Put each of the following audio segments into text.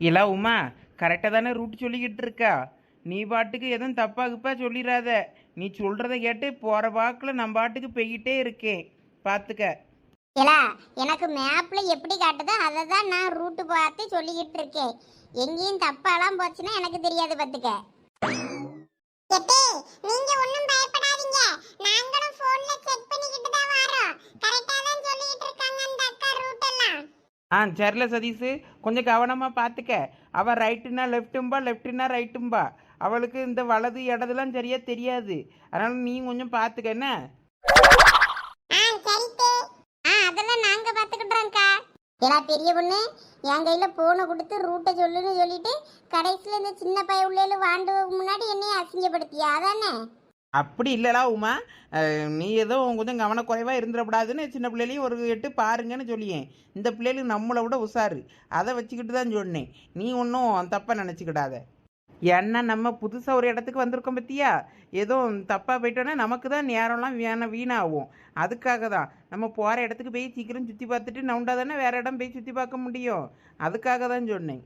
இல்லை உமா கரெக்டாக தானே ரூட் சொல்லிக்கிட்டு இருக்கா? நீ பாட்டுக்கு எதுவும் தப்பா கிப்பா சொல்லிடாத நீ சொல்கிறத கேட்டு போகிற வாக்கில் நம்ம பாட்டுக்கு போய்கிட்டே இருக்கேன் பார்த்துக்க இல்ல எனக்கு மேப்ல எப்படி காட்டுதோ அதை தான் நான் ரூட்டு பார்த்து சொல்லிக்கிட்டு இருக்கேன் எங்கேயும் தப்பாலாம் போச்சுன்னா எனக்கு தெரியாது பார்த்துக்க நீங்க ஒண்ணும் பயப்படாதீங்க. நாங்களும் போன்ல செக் பண்ணிக்கிட்டு தான் வரோம் கரெக்டா தான் சொல்லிட்டு இருக்காங்க அந்த அக்கா ரூட் எல்லாம் ஆ சரில சதீஷு. கொஞ்சம் கவனமாக பார்த்துக்க அவள் ரைட்டுனா லெஃப்ட்டும்பா லெஃப்ட்டுனா ரைட்டும்பா அவளுக்கு இந்த வலது இடதுலாம் சரியாக தெரியாது. அதனால் நீ கொஞ்சம் பார்த்துக்க என்ன? ஆ ஆ அதெல்லாம் ஏடா பெரிய பொண்ணு என் கையில் போனை கொடுத்து ரூட்டை சொல்லுன்னு சொல்லிட்டு கடைசியில் இந்த சின்ன பைய உள்ளே வாண்டு முன்னாடி என்னைய அசிங்கப்படுத்தியா? அதானே? அப்படி இல்லைடா உமா. நீ ஏதோ கொஞ்சம் கவனக்குறைவாக இருந்துடக்கூடாதுன்னு சின்ன பிள்ளைலையும் ஒரு எட்டு பாருங்கன்னு சொல்லியேன். இந்த பிள்ளைகளுக்கு நம்மளை விட உஷாரு. அதை வச்சுக்கிட்டு தான் சொன்னேன். நீ ஒன்றும் தப்பாக நினச்சிக்கிடாத. ஏன்னா நம்ம புதுசாக ஒரு இடத்துக்கு வந்திருக்கோம் பற்றியா ஏதோ தப்பாக போயிட்டோன்னா நமக்கு தான் நேரம்லாம் வீண வீணாகும். அதுக்காக தான். நம்ம போகிற இடத்துக்கு போய் சீக்கிரம் சுற்றி பார்த்துட்டு நவுண்டா தானே வேறு இடம் போய் சுற்றி பார்க்க முடியும். அதுக்காக தான் சொன்னேன்.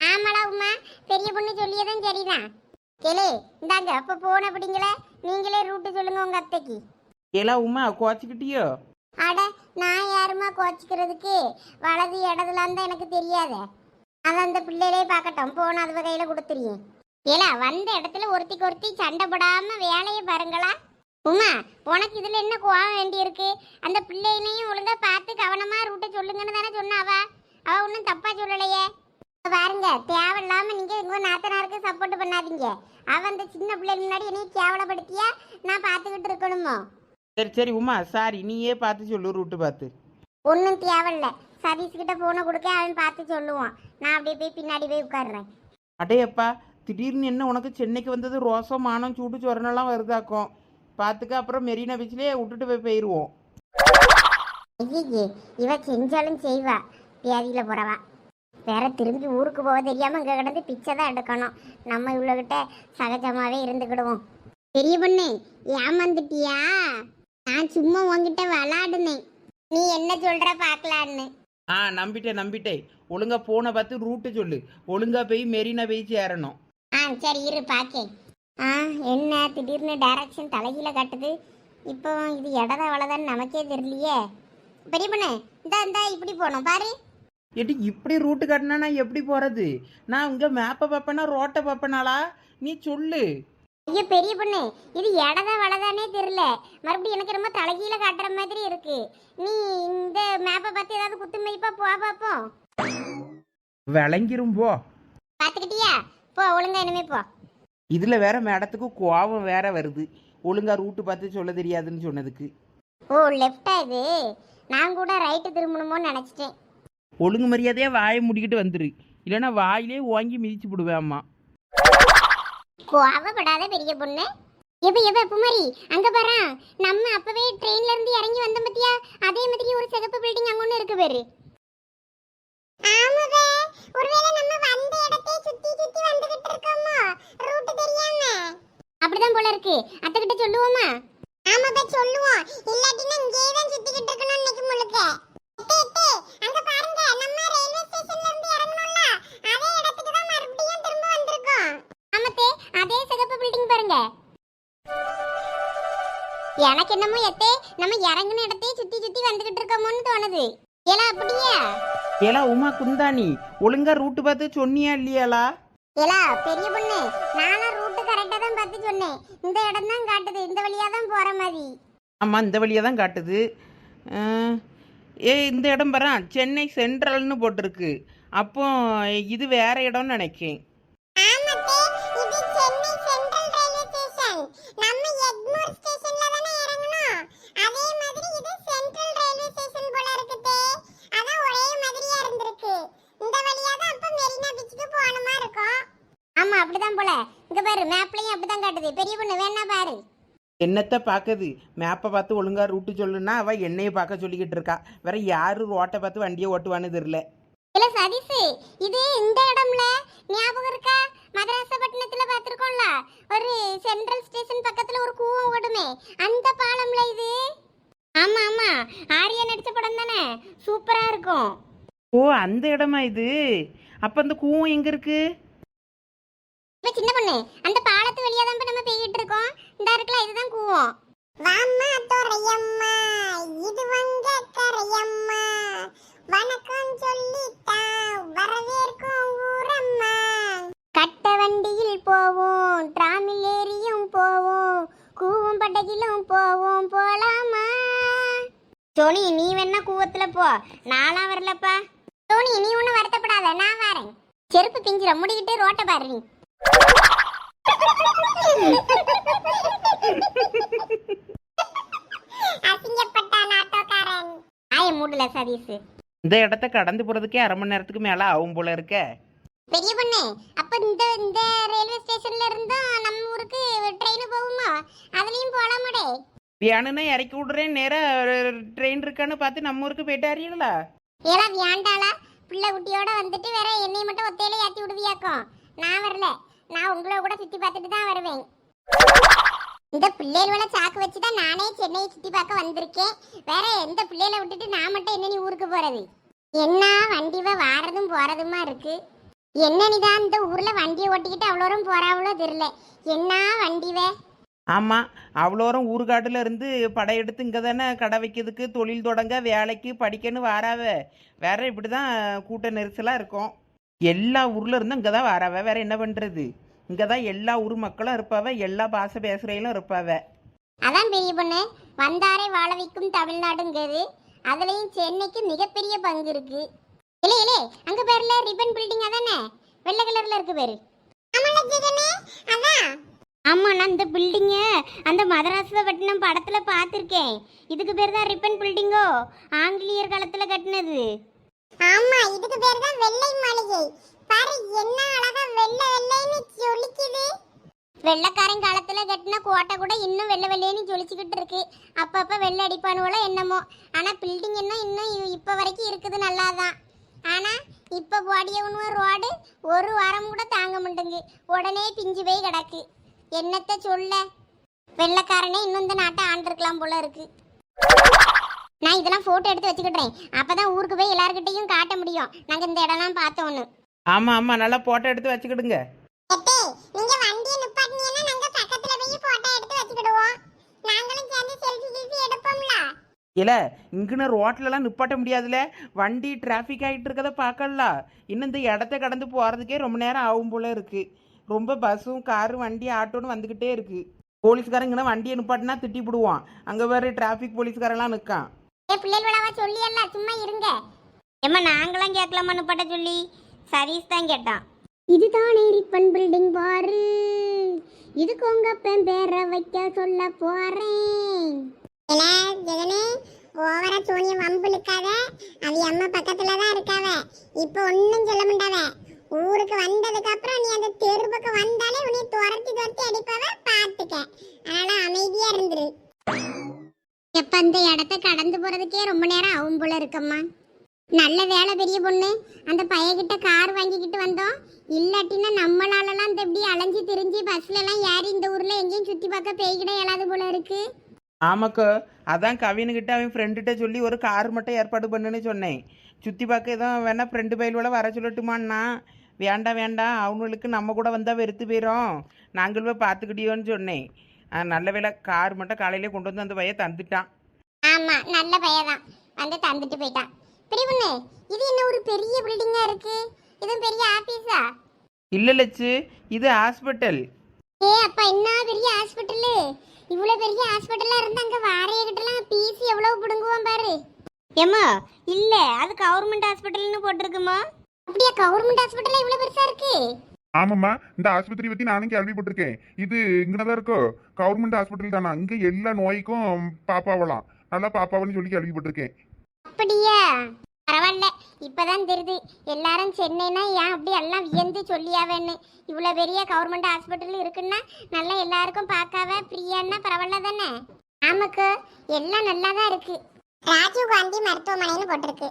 ஆமாடா உமா. பெரிய பொண்ணு சொல்லியதும் சரிதான். கேளு இந்தாங்க அப்போ போன அப்படிங்களே நீங்களே ரூட்டு சொல்லுங்க உங்க அத்தைக்கு. ஏலா உமா குவாச்சிக்கிட்டியோ? அட நான் யாருமா கோச்சிக்கிறதுக்கு வலது இடதுலான்னு தான் எனக்கு தெரியாதே. அதை அந்த பிள்ளைகளே பார்க்கட்டும். போன அது கையில கொடுத்துருங்க. ஏலா வந்த இடத்துல ஒருத்திக்கு ஒருத்தி சண்டை போடாம வேலையை பாருங்களா. உமா உனக்கு இதுல என்ன கோவம் வேண்டி இருக்கு அந்த பிள்ளைகளையும் ஒழுங்கா பார்த்து கவனமா ரூட்டை சொல்லுங்கன்னு தானே சொன்னாவா? அவ ஒன்றும் தப்பா சொல்லலையே. பாருங்க தேவையில்லாம நீங்க உங்க நாத்தனாருக்கு சப்போர்ட் பண்ணாதீங்க. அவ அந்த சின்ன பிள்ளைங்க முன்னாடி என்னைய கேவலப்படுத்தியா? நான் பார்த்துக்கிட்டு இருக்கணுமோ? சரி சரி உமா சாரி நீயே பார்த்து சொல்லு ரூட்டு பார்த்து. ஒன்றும் தேவையில்ல. சதீஷ் கிட்ட போனை கொடுக்க அவன் பார்த்து சொல்லுவான். நான் அப்படியே போய் பின்னாடி போய் உட்காடுறேன் அடேயப்பா திடீர்னு என்ன உனக்கு சென்னைக்கு வந்தது ரோசம் மானம் சூடு சொரணெல்லாம் வருதாக்கும். பார்த்துக்க அப்புறம் மெரினா பீச்லேயே விட்டுட்டு போய் போயிடுவோம் ஐயே இவ செஞ்சாலும் செய்வா. வியாதியில் போறவா. வேற திரும்பி ஊருக்கு போக தெரியாம இங்க கிடந்து பிச்சை தான் எடுக்கணும். நம்ம இவ்வளோகிட்ட சகஜமாவே இருந்துக்கிடுவோம். பெரிய பொண்ணு ஏமாந்துட்டியா? நான் சும்மா உன்கிட்ட விளாடுனேன். நீ என்ன சொல்ற பார்க்கலான்னு. ஆ நம்பிட்டேன் நம்பிட்டேன். ஒழுங்கா போனை பார்த்து ரூட்டு சொல்லு. ஒழுங்கா போய் மெரினா பீச் ஏறணும் ஆ சரி இரு பாக்கேன். ஆ என்ன திடீர்னு டைரக்ஷன் தலைகீழ காட்டுது. இப்போ இது இடதா வளதான்னு நமக்கே தெரியலையே. பெரிய பொண்ணு இந்தா இந்தா இப்படி போகணும். பாரு. ஏட்டி இப்படி ரூட்டு காட்டினா நான் எப்படி போகிறது நான் இங்கே மேப்பை பார்ப்பேனா ரோட்டை பார்ப்பேனாளா? நீ சொல்லு. ஐயோ பெரிய பொண்ணு இது இடதா வளதானே தெரியல. மறுபடியும் எனக்கு ரொம்ப தலைகீழ காட்டுற மாதிரி இருக்கு. நீ இந்த மேப்பை பார்த்து ஏதாவது குத்து மதிப்பா போ பார்ப்போம் விளங்கிரும் போ. பார்த்துக்கிட்டியா? போ ஒழுங்கா இனிமே போ. இதில் வேற மேடத்துக்கு கோபம் வேற வருது. ஒழுங்கா ரூட்டு பார்த்து சொல்ல தெரியாதுன்னு சொன்னதுக்கு. ஓ லெஃப்டா இது? நான் கூட ரைட்டு திரும்பணுமோன்னு நினச்சிட்டேன். ஒழுங்கு மரியாதையாக வாயை முடிக்கிட்டு வந்துரு. இல்லைன்னா வாயிலே ஓங்கி மிதிச்சு விடுவேன் அம்மா. கோவப்படாத பெரிய பொண்ணு. எப்ப எப்ப குமரி அங்க பாரு. நம்ம அப்பவே ட்ரெயின்ல இருந்து இறங்கி வந்தோம் பத்தியா? அதே மாதிரி ஒரு சிகப்பு பில்டிங் அங்க ஒண்ணு இருக்கு பாரு. ஆமாவே. ஒருவேளை நம்ம வந்த இடத்தை சுத்தி சுத்தி வந்துகிட்டு இருக்கோமோ? ரூட் தெரியாம. அப்படிதான் போல இருக்கு. அத்தை கிட்ட சொல்லுவோமா? எனக்கு என்னமோ எத்தே? நம்ம இறங்கின இடத்தையே சுத்தி சுத்தி வந்துகிட்டு இருக்கோமோன்னு தோணுது. ஏலா அப்படியா? ஏலா உமா குந்தாணி. ஒழுங்கா ரூட்டு பார்த்து சொன்னியா இல்லையாளா ஏலா பெரிய பொண்ணு. நானும் ரூட்டு கரெக்டா தான் பார்த்து சொன்னேன். இந்த இடம் தான் காட்டுது. இந்த வழியா தான் போற மாதிரி. ஆமாம் இந்த வழியாக தான் காட்டுது. அஹ், ஏ இந்த இடம் பாரு சென்னை சென்ட்ரல்னு போட்டிருக்கு. அப்போ இது வேற இடம்னு நினைக்கேன். இங்க பாரு மேப்லயும் அப்படிதான் காட்டுது. பெரிய பொண்ணு வேணா பாரு. என்னத்தை பார்க்குது மேப்பை பார்த்து ஒழுங்கா ரூட்டு சொல்லுன்னா அவள் என்னையை பார்க்க சொல்லிக்கிட்டு இருக்கா. வேற யாரு ரோட்டை பார்த்து வண்டியை ஓட்டுவான்னு தெரில இல்ல சதீஷ் இது இந்த இடம்ல ஞாபகம் இருக்கா? மதராசப்பட்டினத்துல பாத்திருக்கோம்ல ஒரு சென்ட்ரல் ஸ்டேஷன் பக்கத்துல ஒரு கூவம் ஓடுமே. அந்த பாலம்ல இது. ஆமா ஆமா. ஆரியா நடிச்ச படம் தானே. சூப்பரா இருக்கும். ஓ அந்த இடமா இது? அப்போ அந்த கூவம் எங்கே இருக்கு? இப்ப சின்ன பொண்ணு அந்த பாலத்து வழியா தான் இப்ப நம்ம பெய்யிட்டு இருக்கோம். இந்த இருக்குல்ல இதுதான் கூவோம். வாம்மா துறையம்மா இது வங்க கரையம்மா வணக்கம் சொல்லித்தான் வரவேற்கும் ஊரம்மா. கட்ட வண்டியில் போவோம் டிராமில் ஏறியும் போவோம் கூவும் பட்டகிலும் போவோம் போலாமா? சோனி நீ வேணா கூவத்துல போ. நான்லாம் வரலப்பா. சோனி நீ ஒன்றும் வருத்தப்படாத நான் வரேன். செருப்பு பிஞ்சிர முடிக்கிட்டு ரோட்டை பாரு நீ. மூடல சதீஷ். இந்த இடத்த கடந்து போகிறதுக்கே அரை மணி நேரத்துக்கு மேலே ஆகும் போல இருக்க. பெரிய பொண்ணு அப்ப இந்த இந்த ரயில்வே ஸ்டேஷன்ல இருந்தும் நம்ம ஊருக்கு ட்ரெயின் போகுமா? அதுலயும் போலாமடே வேணும்னா இறக்கி விடுறேன் நேராக ட்ரெயின் இருக்கான்னு பார்த்து நம்ம ஊருக்கு போயிட்டாரீங்களா ஏலா வியாண்டாளா? பிள்ளை குட்டியோட வந்துட்டு வேற என்னை மட்டும் ஒத்தையில ஏத்தி விடுவியாக்கும். நான் வரல. நான் உங்களை கூட சுத்தி பார்த்துட்டு தான் வருவேன். இந்த பிள்ளைகளோட சாக்கு வச்சு தான் நானே சென்னையை சுத்தி பார்க்க வந்திருக்கேன். வேற எந்த பிள்ளைகளை விட்டுட்டு நான் மட்டும் என்ன நீ ஊருக்கு போறது? என்ன வண்டிவ வாரதும் போறதுமா இருக்கு? என்ன நீதான் இந்த ஊர்ல வண்டியை ஓட்டிக்கிட்டு அவ்வளோ போறாவளோ தெரியல. என்ன வண்டிவே? ஆமாம் அவ்வளோரம் ஊர்காட்டில் இருந்து படையெடுத்து இங்கே தானே கடை வைக்கிறதுக்கு தொழில் தொடங்க வேலைக்கு படிக்கன்னு வாராவ. வேற இப்படி தான் கூட்ட நெரிசலாக இருக்கும். எல்லா ஊரில் இருந்தும் இங்கே தான் வரவ வேற என்ன பண்ணுறது இங்கே தான் எல்லா ஊர் மக்களும் இருப்பாவ எல்லா பாச பேசுகிறவங்களும் இருப்பாவ. அதான் பெரிய பொண்ணு வந்தாரை வாழ வைக்கும் தமிழ்நாடுங்கிறது. அதுலயும் சென்னைக்கு மிகப்பெரிய பங்கு இருக்கு. இல்ல இல்ல அங்க பேர்ல ரிப்பன் பில்டிங் அதானே வெள்ளை கலர்ல இருக்கு பேரு. ஆமா நான் இந்த பில்டிங்க அந்த மதராசபட்டினம் படத்துல பார்த்துருக்கேன். இதுக்கு பேர் தான் ரிப்பன் பில்டிங்கோ ஆங்கிலேயர் காலத்துல கட்டினது. ஆமா இதுக்கு பேர் தான் வெள்ளை மாளிகை. பாரு என்ன அழகா வெள்ளை வெள்ளைன்னு ஜொலிக்குது. வெள்ளக்காரன் காலத்துல கட்டின கோட்டை கூட இன்னும் வெள்ளை வெள்ளைன்னு ஜொலிச்சுக்கிட்டு இருக்கு. அப்பப்ப வெள்ளை அடிப்பானுவோல என்னமோ. ஆனா பில்டிங் என்ன இன்னும் இப்ப வரைக்கும் இருக்குது நல்லாதான். ஆனா இப்ப போடியவனு ரோடு ஒரு வாரம் கூட தாங்க மாட்டேங்கு உடனே பிஞ்சு போய் கிடக்கு. என்னத்த சொல்ல? வெள்ளக்காரனே இன்னும் இந்த நாட்டை ஆண்டிருக்கலாம் போல இருக்கு. நான் இதெல்லாம் போட்டோ எடுத்து வச்சுக்கிட்டேன் அப்பதான் ஊருக்கு போய் எல்லார்கிட்டையும் காட்ட முடியும். நாங்க இந்த இடம்லாம் பார்த்தோன்னு ஆமாம் ஆமாம் நல்லா போட்டோ எடுத்து வச்சுக்கிடுங்க. நீங்க வண்டியை நிப்பாட்டினீங்கன்னா நாங்க பக்கத்துல போய் போட்டோ எடுத்து வச்சுக்கிடுவோம். நாங்களும் சேர்ந்து செல்ஃபி கில்ஃபி எடுப்போம்ல. இல்லை இங்குன்னு ரோட்லலாம் நிப்பாட்ட முடியாதுல. வண்டி டிராஃபிக் ஆகிட்டு இருக்கதை பார்க்கல. இன்னும் இந்த இடத்த கடந்து போகிறதுக்கே ரொம்ப நேரம் ஆகும் போல இருக்கு. ரொம்ப பஸ்ஸும் காரும் வண்டி ஆட்டோன்னு வந்துக்கிட்டே இருக்கு. போலீஸ்காரங்கன்னா வண்டியை நிப்பாட்டினா திட்டி விடுவான் அங்கே வேறு டிராஃபிக் போலீஸ்காரெல்லாம் நிற்கான் ஏ பிள்ளைகளவா சொல்லி எல்லாம் சும்மா இருங்க. ஏம்மா நாங்களாம் கேட்கலாமான்னு பட்ட சொல்லி? சதீஷ் தான் கேட்டான். இதுதானே ரிப்பன் பில்டிங் பாரு. இதுக்கு உங்க அப்பன் பேரை வைக்க சொல்ல போறேன். ஜெகனே? ஓவரா சோனிய வம்பு இழுக்காத. அவ அம்மா பக்கத்துல தான் இருக்காவ. இப்ப ஒண்ணும் சொல்ல மாட்டாவ. ஊருக்கு வந்ததுக்கு அப்புறம் நீ அந்த தெரு பக்கம் வந்தாலே உன்னை துரத்தி துரத்தி அடிப்பாவ பாத்துக்க. அதனால அமைதியா இருந்துரு. எப்ப அந்த இடத்த கடந்து போறதுக்கே ரொம்ப நேரம் ஆகும் போல இருக்கம்மா. நல்ல வேலை பெரிய பொண்ணு. அந்த பையகிட்ட கார் வாங்கிக்கிட்டு வந்தோம். இல்லாட்டினா நம்மளாலலாம் இந்த இப்படி அலைஞ்சு திரிஞ்சு பஸ்ல எல்லாம் ஏறி இந்த ஊர்ல எங்கேயும் சுத்தி பார்க்க பேய்கிட இயலாது போல இருக்கு. ஆமாக்கா அதான் கவினுக்கிட்ட அவன் ஃப்ரெண்டுகிட்ட சொல்லி ஒரு கார் மட்டும் ஏற்பாடு பண்ணுன்னு சொன்னேன். சுற்றி பார்க்க எதுவும் வேணா ஃப்ரெண்டு பயிலோட வர சொல்லட்டுமான்னா. வேண்டாம் வேண்டாம். அவங்களுக்கு நம்ம கூட வந்தால் வெறுத்து போயிடும் நாங்களும் போய் பார்த்துக்கிட்டியோன்னு சொன்னேன். நல்ல வேளை கார் மட்டும் காலையிலே கொண்டு வந்து அந்த பையன் தந்துட்டான். ஆமா நல்ல பையதான் வந்து தந்துட்டு போயிட்டான். பெரிய பொண்ணு இது என்ன ஒரு பெரிய பில்டிங்கா இருக்கு? இதுவும் பெரிய ஆபீஸா இல்லை லட்சு இது ஹாஸ்பிட்டல் ஏ அப்பா என்ன பெரிய ஹாஸ்பிட்டலு இவ்வளோ பெரிய ஹாஸ்பிட்டலா இருந்தா அங்க வாரைய கிட்டலாம் பீஸ் எவ்வளவு பிடுங்குவோம் பாரு. ஏம்மா இல்ல அது கவர்மெண்ட் ஹாஸ்பிட்டல்னு போட்டிருக்குமா? அப்படியா கவர்மெண்ட் ஹாஸ்பிட்டல் இவ்வளவு பெருசா இருக்கு? ஆமாம்மா இந்த ஆஸ்பத்திரி பற்றி நானும் கேள்விப்பட்டிருக்கேன். இது இங்கனதான் இருக்கோ? கவர்மெண்ட் ஹாஸ்பிட்டல் தானா? இங்கே எல்லா நோய்க்கும் பாப்பாவலாம். நல்லா பாப்பாவன்னு சொல்லி கேள்விப்பட்டிருக்கேன். அப்படியா? பரவாயில்ல. இப்பதான் தெரியுது. எல்லாரும் சென்னைனா ஏன் அப்படி எல்லாம் வியந்து சொல்லியாவேன்னு. இவ்வளோ பெரிய கவர்மெண்ட் ஹாஸ்பிட்டல் இருக்குன்னா நல்லா எல்லாருக்கும் பார்க்காவ ஃப்ரீயான்னா பரவாயில்ல தானே? ஆமாக்கு எல்லாம் நல்லா தான் இருக்கு. ராஜீவ் காந்தி மருத்துவமனைன்னு போட்டிருக்கு.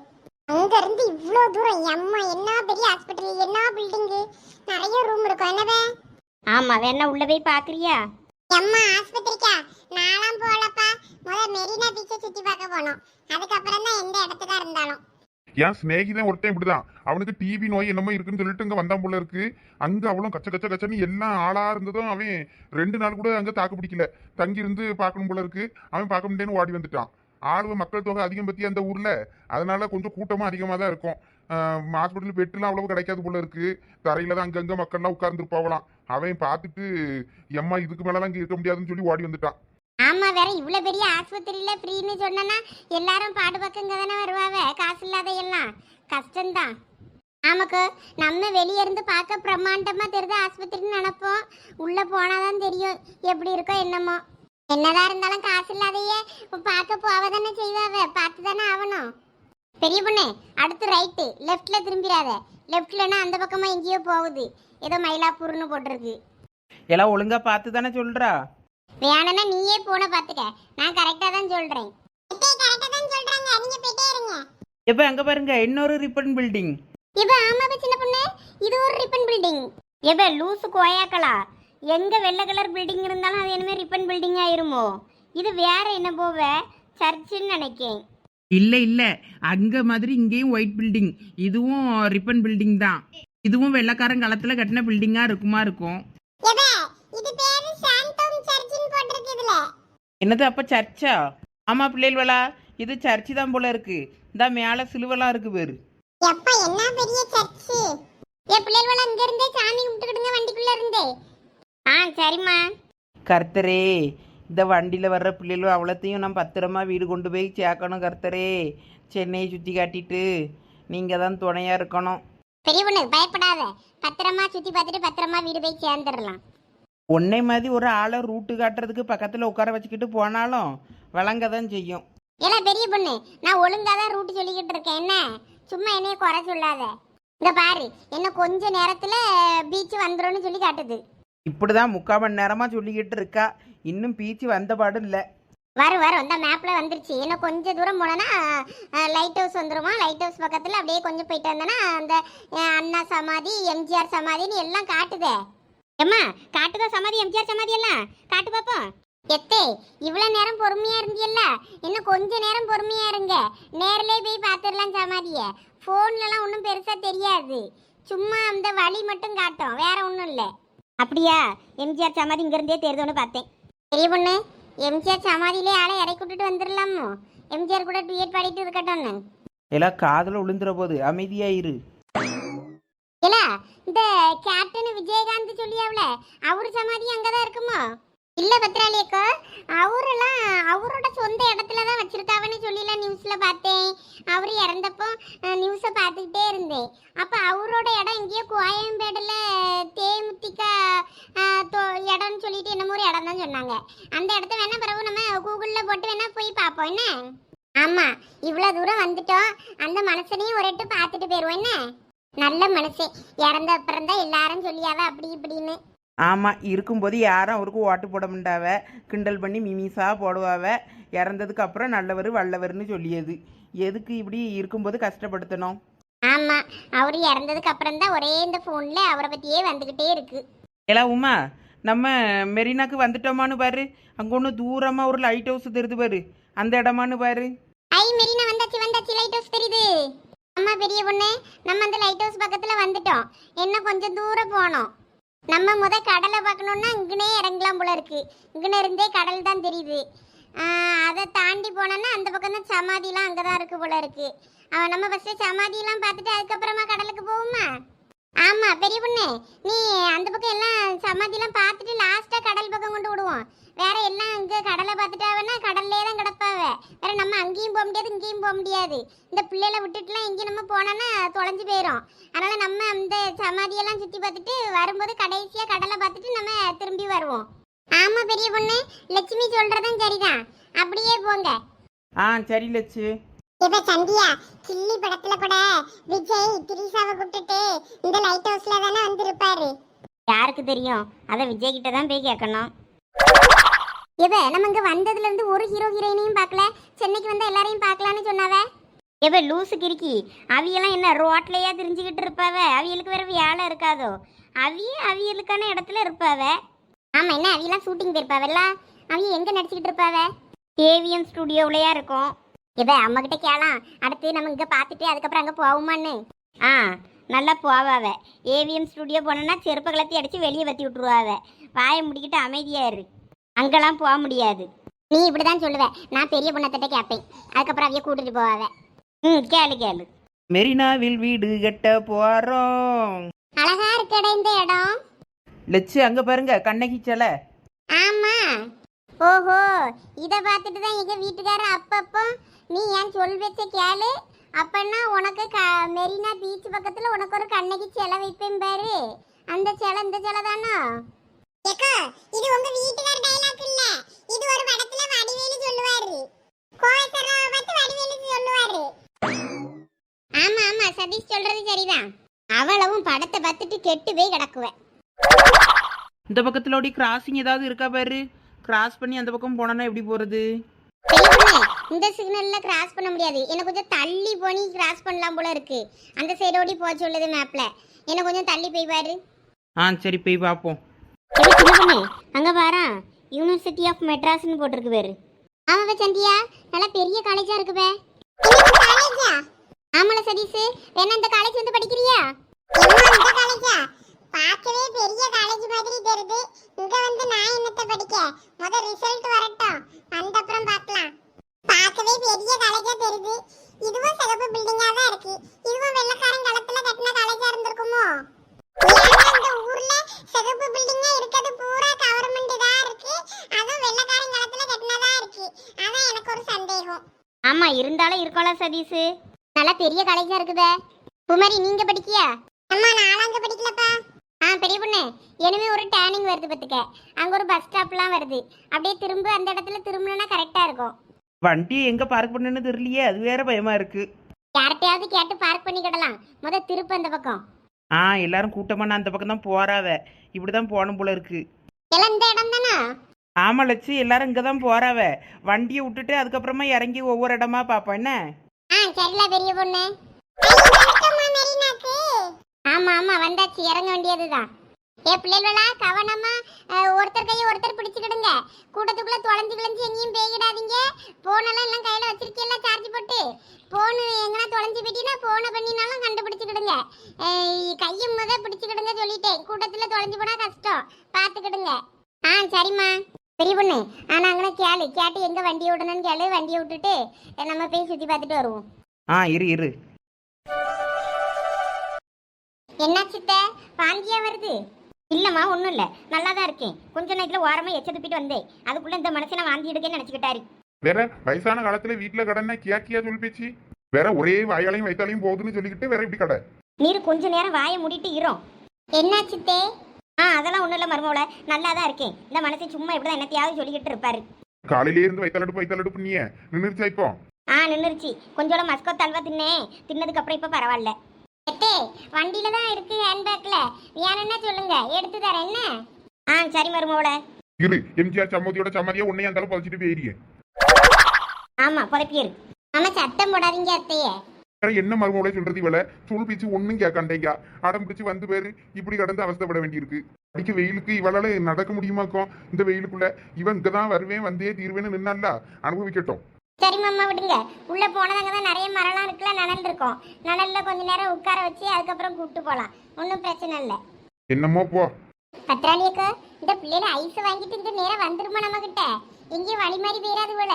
அங்க இருந்து இவ்ளோ தூரம்? எம்மா என்ன பெரிய ஹாஸ்பிட்டல் என்ன பில்டிங் நிறைய ரூம் இருக்கும். என்னவே ஆமா வேணா உள்ள போய் பாக்குறியா எம்மா ஆஸ்பத்திரிக்கா? நான்லாம் போகலப்பா. முத மெரினா பீச்சை சுத்தி பார்க்க போனோம். அதுக்கப்புறம் தான் எந்த இடத்துக்கா இருந்தாலும். என் சிநேகிதன் ஒருத்தன் இப்படிதான். அவனுக்கு டிவி நோய் என்னமோ இருக்குன்னு சொல்லிட்டு இங்க வந்தான் போல இருக்கு. அங்க அவளும் கச்ச கச்ச கச்சன்னு எல்லாம் ஆளா இருந்ததும் அவன் ரெண்டு நாள் கூட அங்க தாக்கு பிடிக்கல. தங்கி இருந்து பார்க்கணும் போல இருக்கு. அவன் பார்க்க முடியேன்னு ஓடி வந்துட்டான். ஆளுவ மக்கள் தொகை அதிகம் பற்றி அந்த ஊரில்? அதனால கொஞ்சம் கூட்டமும் அதிகமாக தான் இருக்கும். ஹாஸ்பிட்டல் பெட்டுலாம் அவ்வளவு கிடைக்காது போல இருக்கு. தரையில தான் அங்கங்கே மக்கள்லாம் உட்கார்ந்துருப்பாவலாம் அவன் பார்த்துட்டு எம்மா இதுக்கு மேலலாம் இங்க இருக்க முடியாதுன்னு சொல்லி ஓடி வந்துட்டான். ஆமா வேற இவ்வளவு பெரிய ஆஸ்பத்திரியில ஃப்ரீன்னு சொன்னா எல்லாரும் பாடு பக்கங்க தானே வருவாவ? காசு இல்லாத எல்லாம். கஷ்டம்தான். நமக்கு நம்ம வெளியே இருந்து பார்க்க பிரம்மாண்டமா தெரியுது ஆஸ்பத்திரின்னு நினைப்போம். உள்ள போனாதான் தெரியும். எப்படி இருக்கோ என்னமோ. என்னதான் இருந்தாலும் காசு இல்லாதையே பார்க்க போவ தானே செய்வாவ? பார்த்து தானே ஆகணும். பெரிய பொண்ணு அடுத்து ரைட்டு லெஃப்ட்ல திரும்பிடாத. லெஃப்ட்லன்னா அந்த பக்கமா எங்கேயோ போகுது. ஏதோ மயிலாப்பூர்னு போட்டிருக்கு. எல்லாம் ஒழுங்கா பார்த்து தானே சொல்றா? வேணும்னா நீயே போன பாத்துக்க நான் கரெக்டா தான் இருங்க. எப்ப அங்க பாருங்க இன்னொரு ரிப்பன் பில்டிங் இப்ப ஆமாப்பா சின்ன பொண்ணு. இது ஒரு ரிப்பன் பில்டிங் எப்ப லூசு கோயாக்களா? எங்க வெள்ளை கலர் பில்டிங் இருந்தாலும் அது என்னமே ரிப்பன் பில்டிங் ஆயிருமோ? இது வேற என்ன போவ? சர்ச்சுன்னு நினைக்கேன். இல்ல இல்ல. அங்க மாதிரி இங்கேயும் ஒயிட் பில்டிங் இதுவும் ரிப்பன் பில்டிங் தான். இதுவும் வெள்ளக்காரன் காலத்துல கட்டின பில்டிங்கா இருக்குமா இருக்கும்? என்னது அப்ப சர்ச்சா? ஆமா பிள்ளைகளா இது சர்ச்சு தான் போல இருக்கு. இந்த மேல சிலுவெல்லாம் இருக்கு பேரு. எப்ப என்ன பெரிய சர்ச்சு? என் பிள்ளைகள் அங்க இருந்தே சாமி கும்பிட்டுக்கிடுங்க வண்டிக்குள்ள இருந்தே. ஆ சரிம்மா. கர்த்தரே இந்த வண்டியில் வர்ற பிள்ளைகளும் அவ்வளோத்தையும் நான் பத்திரமா வீடு கொண்டு போய் சேர்க்கணும் கர்த்தரே. சென்னையை சுற்றி காட்டிட்டு நீங்கள் தான் துணையாக இருக்கணும். பெரிய பொண்ணு பயப்படாத. பத்திரமா சுத்தி பார்த்துட்டு பத்திரமா வீடு போய் சேர்ந்துடலாம். உன்னை மாதிரி ஒரு ஆளை ரூட்டு காட்டுறதுக்கு பக்கத்தில் உட்கார வச்சுக்கிட்டு போனாலும் வழங்க தான் செய்யும். ஏல பெரிய பொண்ணு நான் ஒழுங்கா தான் ரூட் சொல்லிக்கிட்டு இருக்கேன். என்ன? சும்மா என்னைய குறை சொல்லாத. இங்க பாரு என்ன கொஞ்ச நேரத்துல பீச் வந்துரும்னு சொல்லி காட்டுது. இப்படி தான் முக்கால் மணி நேரமாக சொல்லிக்கிட்டு இருக்கா. இன்னும் பீச்சு வந்த பாடும் இல்லை. வரும் வரும் அந்த மேப்ல வந்துருச்சு. இன்னும் கொஞ்சம் தூரம் போனோன்னா லைட் ஹவுஸ் வந்துருமா? லைட் ஹவுஸ் பக்கத்துல அப்படியே கொஞ்சம் போயிட்டு வந்தோன்னா அந்த அண்ணா சமாதி எம்ஜிஆர் சமாதின்னு எல்லாம் காட்டுதே. ஏம்மா காட்டுதா சமாதி எம்ஜிஆர் சமாதி எல்லாம்? காட்டு பாப்போம். எத்தே இவ்வளோ நேரம் பொறுமையா இருந்தியல்ல? இன்னும் கொஞ்ச நேரம் பொறுமையா இருங்க. நேரிலே போய் பார்த்துடலாம் சமாதிய. ஃபோன்லலாம் ஒன்றும் பெருசாக தெரியாது. சும்மா அந்த வழி மட்டும் காட்டும். வேற ஒன்றும் இல்லை. அப்படியா? எம்ஜிஆர் சமாதி இங்க இருந்தே தெரியுதுன்னு பார்த்தேன். பெரிய பொண்ணு எம்ஜிஆர் சமாதியிலே ஆளை இறக்கி விட்டுட்டு வந்துடலாமோ எம்ஜிஆர் கூட டுயட் பாடிட்டு இருக்கட்டும்னு. எல்லாம் காதில் விழுந்துற போது அமைதியாயிரு இல்ல இந்த கேப்டன் விஜயகாந்த் சொல்லியாவுல அவர் சமாதி அங்கதான் இருக்குமோ? இல்ல பத்ராளியக்கோ அவரெல்லாம் அவரோட சொந்த இடத்துல தான் வச்சிருக்காவன்னு சொல்லல நியூஸ்ல பார்த்தேன். அவர் இறந்தப்போ நியூஸை பார்த்துக்கிட்டே இருந்தேன். அப்ப அவரோட இடம் எங்கேயோ கோயம்பேடுல தேமுதிக இடம்னு சொல்லிட்டு என்னமோ ஒரு இடம் தான் சொன்னாங்க. அந்த இடத்த வேணா பிறகு நம்ம கூகுள்ல போட்டு வேணா போய் பார்ப்போம். என்ன? ஆமா இவ்வளவு தூரம் வந்துட்டோம். அந்த மனசனையும் ஒரு எட்டு பார்த்துட்டு போயிடுவோம் என்ன? நல்ல மனசு இறந்த அப்புறம் தான் எல்லாரும் சொல்லியாவ அப்படி இப்படின்னு. ஆமாம் இருக்கும்போது யாரும் அவருக்கு ஓட்டு போட மாட்டாவ. கிண்டல் பண்ணி மிமிசா போடுவாவ. இறந்ததுக்கு அப்புறம் நல்லவர் வல்லவர்னு சொல்லியது. எதுக்கு இப்படி இருக்கும்போது கஷ்டப்படுத்தணும்? ஆமா அவர் இறந்ததுக்கு அப்புறம் தான் ஒரே இந்த போன்ல அவரை பத்தியே வந்துகிட்டே இருக்கு. ஏலா உமா நம்ம மெரினாக்கு வந்துட்டோமான்னு பாரு. அங்கே ஒன்று தூரமாக ஒரு லைட் ஹவுஸ் தெரியுது பாரு. அந்த இடமான்னு பாரு. ஐ மெரினா வந்தாச்சு வந்தாச்சு லைட் ஹவுஸ் தெரியுது. அம்மா பெரிய பொண்ணு நம்ம அந்த லைட் ஹவுஸ் பக்கத்துல வந்துட்டோம். என்ன கொஞ்சம் தூரம் போனோம். நம்ம முத கடலை பார்க்கணுன்னா இங்கனே இறங்கலாம் போல இருக்கு. இங்கன இருந்தே கடல் தான் தெரியுது. அதை தாண்டி போனோன்னா அந்த பக்கம் தான் சமாதிலாம் அங்கே தான் இருக்கு போல இருக்கு. அவன் நம்ம ஃபர்ஸ்ட் சமாதிலாம் பார்த்துட்டு அதுக்கப்புறமா கடலுக்கு போவோமா? ஆமாம் பெரிய பொண்ணு. நீ அந்த பக்கம் எல்லாம் சமாதிலாம் பார்த்துட்டு லாஸ்ட்டாக கடல் பக்கம் கொண்டு விடுவோம் வேற எல்லாம் இங்க கடலை பார்த்துட்டாவன்னா கடல்லே தான் கிடப்பாவ. வேற நம்ம அங்கேயும் போக முடியாது இங்கேயும் போக முடியாது. இந்த பிள்ளைகளை விட்டுட்டுலாம் எங்கேயும் நம்ம போனோன்னா தொலைஞ்சு போயிடும் அதனால நம்ம அந்த சமாதியெல்லாம் சுத்தி பார்த்துட்டு வரும்போது கடைசியா கடலை பார்த்துட்டு நம்ம திரும்பி வருவோம். ஆமா பெரிய பொண்ணு. லட்சுமி சொல்றதும் சரிதான். அப்படியே போங்க. ஆ சரி லட்சு. இப்ப சந்தியா கில்லி படத்துல கூட விஜய் திரிசாவை கூப்பிட்டுட்டு இந்த லைட் ஹவுஸ்ல தானே வந்திருப்பாரு. யாருக்கு தெரியும்? அதை விஜய் கிட்ட தான் போய் கேட்கணும். இவ நம்ம இங்க வந்ததுல இருந்து ஒரு ஹீரோ ஹீரோயினையும் பார்க்கல. சென்னைக்கு வந்தா எல்லாரையும் பார்க்கலான்னு சொன்னாவ? இவ லூசு கிறுக்கி. அவியெல்லாம் என்ன ரோட்லயா திரிஞ்சுக்கிட்டு இருப்பாவ? அவியலுக்கு வேற வேலை இருக்காதோ? அவிய அவியலுக்கான இடத்துல இருப்பாவ? ஆமா என்ன அவியெல்லாம் ஷூட்டிங் போயிருப்பாவல்ல அவிய எங்க நடிச்சுக்கிட்டு இருப்பாவ? ஏவிஎம் ஸ்டுடியோவிலயா இருக்கும். இவ அம்மா கிட்ட கேளாம். அடுத்து நம்ம இங்க பார்த்துட்டு அதுக்கப்புறம் அங்க போவோமான்னு. ஆ நல்லா போவாவ. ஏவிஎம் ஸ்டுடியோ போனோன்னா செருப்பு கலத்தி அடிச்சு வெளியே வத்தி விட்டுருவாவ. வாயை முடிக்கிட்டு அமைதியா இரு. அங்கெல்லாம் போக முடியாது. நீ இப்படிதான் சொல்லுவ. நான் பெரிய பொண்ணத்திட்ட கேட்பேன் அதுக்கப்புறம் அவைய கூட்டிட்டு போவாவ ம் கேளு கேளு. மெரினாவில் வீடு கட்ட போறோம். அழகா இருக்கடா இந்த இடம். லெச்சு அங்க பாருங்க கண்ணகி சிலை. ஆமா. ஓஹோ இத பார்த்துட்டு தான் எங்க வீட்டுக்காரர் அப்பப்போ நீ ஏன் சொல் வச்ச கேளு. அப்பன்னா உனக்கு க மெரினா பீச் பக்கத்துல உனக்கு ஒரு கண்ணகி சிலை வைப்பேன் பாரு. அந்த சிலை இந்த சிலை தானோ? ஏக்கா இது உங்க வீட்டுக்கார டைலாக் இல்ல. இது ஒரு படத்துல வடிவேலு சொல்லுவாரு. கோவசராவை பார்த்து வடிவேலு சொல்லுவாரு. ஆமா ஆமா சதீஷ் சொல்றது சரிதான். அவளவும் படத்தை பார்த்துட்டு கெட்டு போய் கிடக்குவேன் இந்த பக்கத்துல ஓடி கிராசிங் ஏதாவது இருக்கா பாரு? கிராஸ் பண்ணி அந்த பக்கம் போனோன்னா எப்படி போறது? இந்த சிக்னல்ல கிராஸ் பண்ண முடியாது. எனக்கு கொஞ்சம் தள்ளி போனி கிராஸ் பண்ணலாம் போல இருக்கு. அந்த சைடோடி போக சொல்லுது மேப்ல என்ன கொஞ்சம் தள்ளி போய் பாரு. ஆ சரி போய் பார்ப்போம். சின்ன பொண்ணு அங்க பாரா யூனிவர்சிட்டி ஆஃப் மெட்ராஸ்னு போட்டிருக்கு பேரு. ஆமாவே சந்தியா நல்லா பெரிய காலேஜா இருக்குவே காலேஜா ஆமால சதீஷ். வேணா இந்த காலேஜ் வந்து படிக்கிறியா? காலேஜா பார்க்கவே பெரிய காலேஜ் மாதிரி தெரியுது இங்க வந்து நான் என்னத்த படிக்க முத ரிசல்ட் வரட்டும் வந்த அப்புறம் பார்க்கலாம் பார்க்கவே பெரிய காலேஜா தெரியுது இதுவும் சிகப்பு பில்டிங்கா தான் இருக்கு இதுவும் வெள்ளக்காரன் காலத்துல கட்டின காலேஜா இருந்திருக்குமோ ஏன்னா இந்த ஊர்ல சிகப்பு பில்டிங்கா இருக்கிறது பூரா கவர்மெண்ட் தான் இருக்கு அதுவும் வெள்ளக்காரன் காலத்துல கட்டினதா இருக்கு அதான் எனக்கு ஒரு சந்தேகம் ஆமா இருந்தாலும் இருக்கோல சதீஷ் நல்லா பெரிய காலேஜா இருக்குதே குமாரி நீங்க படிக்கியா? அம்மா நான் அங்க படிக்கலப்பா. ஆ பெரிய பொண்ணு. இனிமே ஒரு டேர்னிங் வருது பத்துக்க அங்க ஒரு பஸ் ஸ்டாப்லாம் வருது. அப்படியே திரும்ப அந்த இடத்துல திரும்பணும்னா கரெக்டா இருக்கும். வண்டியை எங்க பார்க் பண்ணுன்னு தெரியலையே. அது வேற பயமா இருக்கு. யார்கிட்டயாவது கேட்டு பார்க் பண்ணிக்கிடலாம். முத திருப்பு அந்த பக்கம். ஆ எல்லாரும் கூட்டமா நான் அந்த பக்கம் தான் போறாவ. இப்படிதான் போகணும் போல இருக்கு. எல்லாம் இந்த இடம் தானா? ஆமா லட்சு. எல்லாரும் இங்க தான் போறாவ. வண்டியை விட்டுட்டு அதுக்கப்புறமா இறங்கி ஒவ்வொரு இடமா பார்ப்போம். என்ன? ஆ சரில பெரிய பொண்ணு. ஆமா ஆமா வந்தாச்சு. இறங்க வேண்டியதுதான். ஏ பிள்ளைகளா கவனமா ஒருத்தர் கையை ஒருத்தர் பிடிச்சுக்கிடுங்க. கூட்டத்துக்குள்ள தொலைஞ்சு கிழஞ்சு எங்கேயும் பேயிடாதீங்க. போனெல்லாம் எல்லாம் கையில வச்சிருக்கீல்ல சார்ஜ் போட்டு. போனு எங்கன்னா தொலைஞ்சு போயிட்டீங்கன்னா போனை பண்ணினாலும் கண்டுபிடிச்சுக்கிடுங்க. அஹ், கையை முத பிடிச்சுக்கிடுங்க சொல்லிட்டேன். கூட்டத்துல தொலைஞ்சு போனா கஷ்டம். பார்த்துக்கிடுங்க. ஆ சரிம்மா. பெரிய பொண்ணு ஆனா அங்கே கேளு. கேட்டு எங்க வண்டியை விடணும்னு கேளு. வண்டியை விட்டுட்டு நம்ம போய் சுத்தி பார்த்துட்டு வருவோம். ஆ இரு இரு. என்னாச்சுத்த வாந்தியா வருது? இல்லம்மா ஒன்றும் இல்லை. நல்லா தான் இருக்கேன். கொஞ்ச நேரத்தில் ஓரமாக எச்ச துப்பிட்டு வந்தேன். அதுக்குள்ள இந்த மனுஷனை வாந்தி எடுக்கேன்னு நினச்சிக்கிட்டாரு. வேற வயசான காலத்துல வீட்டுல கடனை கியா கியா சொல்லி பேச்சு? வேற ஒரே வாயாலையும் வயித்தாலையும் போகுதுன்னு சொல்லிக்கிட்டு வேற இப்படி கடை. நீர் கொஞ்ச நேரம் வாயை மூடிட்டு இரும் என்னாச்சுத்தே ஆ அதெல்லாம் ஒன்றும் இல்லை மருமவள. நல்லா தான் இருக்கேன். இந்த மனுஷன் சும்மா இப்படி தான் என்னத்தையாவது சொல்லிக்கிட்டு இருப்பாரு. காலையிலே இருந்து வயித்தாலடுப்பு வயித்தாலடுப்பு நீ நின்றுச்சா இப்போ? ஆ நின்றுச்சு கொஞ்சோட மஸ்கோ தல்வா தின்னேன். தின்னதுக்கு அப்புறம் இப்போ பரவாயில்ல. எத்தே வண்டியில தான் இருக்கு ஹேண்ட்பேக்ல வேணும்னா சொல்லுங்க? எடுத்து தரேன் என்ன? ஆ சரி மருமவள இரு எம்ஜிஆர் சம்மதியோட சம்மதியா உன்னையும் அந்த பதிச்சுட்டு போயிருக்கேன் ஆமா புறப்பியரு ஆமா சத்தம் போடாதீங்க அத்தையே. வேற என்ன மருமகளை சொல்றது இவள? சூழ் பீச்சு ஒண்ணும் கேட்காண்டேங்க. அடம் பிடிச்சு வந்து பேரு இப்படி கடந்து அவஸ்தைப்பட வேண்டியிருக்கு. அடிக்க வெயிலுக்கு இவளால நடக்க முடியுமாக்கும் இந்த வெயிலுக்குள்ள இவன் இங்கதான் வருவேன் வந்தே தீர்வேன்னு நின்னால அனுபவிக்கட்டும். சரி மாமா விடுங்க. உள்ள போனதாங்க தான் நிறைய மரம்லாம் இருக்குல்ல நனல் இருக்கும் நனல்ல கொஞ்ச நேரம் உட்கார வச்சு அதுக்கப்புறம் கூப்பிட்டு போலாம். ஒன்றும் பிரச்சனை இல்லை. என்னமோ போ. பத்ராளியக்கா இந்த பிள்ளைல ஐஸ் வாங்கிட்டு இந்த நேரம் வந்துருமா நம்ம கிட்ட எங்கேயும் வழி மாதிரி போயிடாது போல.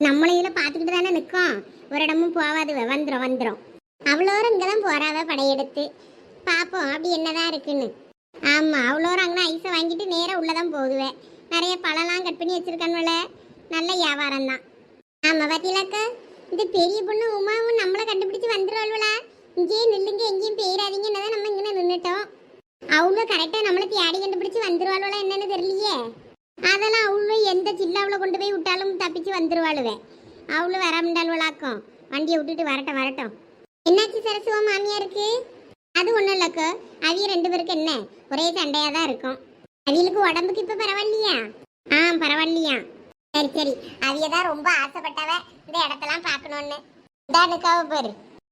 நம்மளும் இதில் பார்த்துக்கிட்டு தானே நிற்கும். ஒரு இடமும் போகாது வந்துடும் வந்துடும் அவ்வளோரும் இங்கே தான் போறாவ படையெடுத்து. பார்ப்போம் அப்படி என்னதான் இருக்குன்னு. ஆமாம் அவ்வளோரும் அங்கே ஐஸை வாங்கிட்டு நேராக உள்ளே தான் போகுவேன் நிறைய பழம்லாம் கட் பண்ணி வச்சிருக்கானுவல நல்ல வியாபாரம் தான் ஆமா பாத்தீங்களாக்கா? இந்த பெரிய பொண்ணு உமாவும் நம்மளை கண்டுபிடிச்சு வந்துடுவாள்வலா இங்கேயே நில்லுங்க எங்கேயும் போயிடாதீங்க தான் நம்ம இங்கே நின்றுட்டோம் அவங்க கரெக்டாக நம்மளை தேடி கண்டுபிடிச்சு வந்துருவாளோல என்னன்னு தெரியலையே. அதெல்லாம் அவ்வளோ எந்த சில்லாவில் கொண்டு போய் விட்டாலும் தப்பிச்சு வந்துருவாளுவே. அவ்வளோ வராமண்டாள்வளாக்கும் வண்டியை விட்டுட்டு வரட்டும் வரட்டும். என்னாச்சு சரசுவா மாமியாருக்கு? அது ஒன்றும் இல்லைக்கோ. அவிய ரெண்டு பேருக்கு என்ன? ஒரே சண்டையாக தான் இருக்கும். அவியலுக்கு உடம்புக்கு இப்போ பரவாயில்லையா? ஆ பரவாயில்லையா? சரி சரி. அவிய தான் ரொம்ப ஆசைப்பட்டவ இந்த இடத்தெல்லாம் பார்க்கணுன்னு இதானுக்காவ பாரு.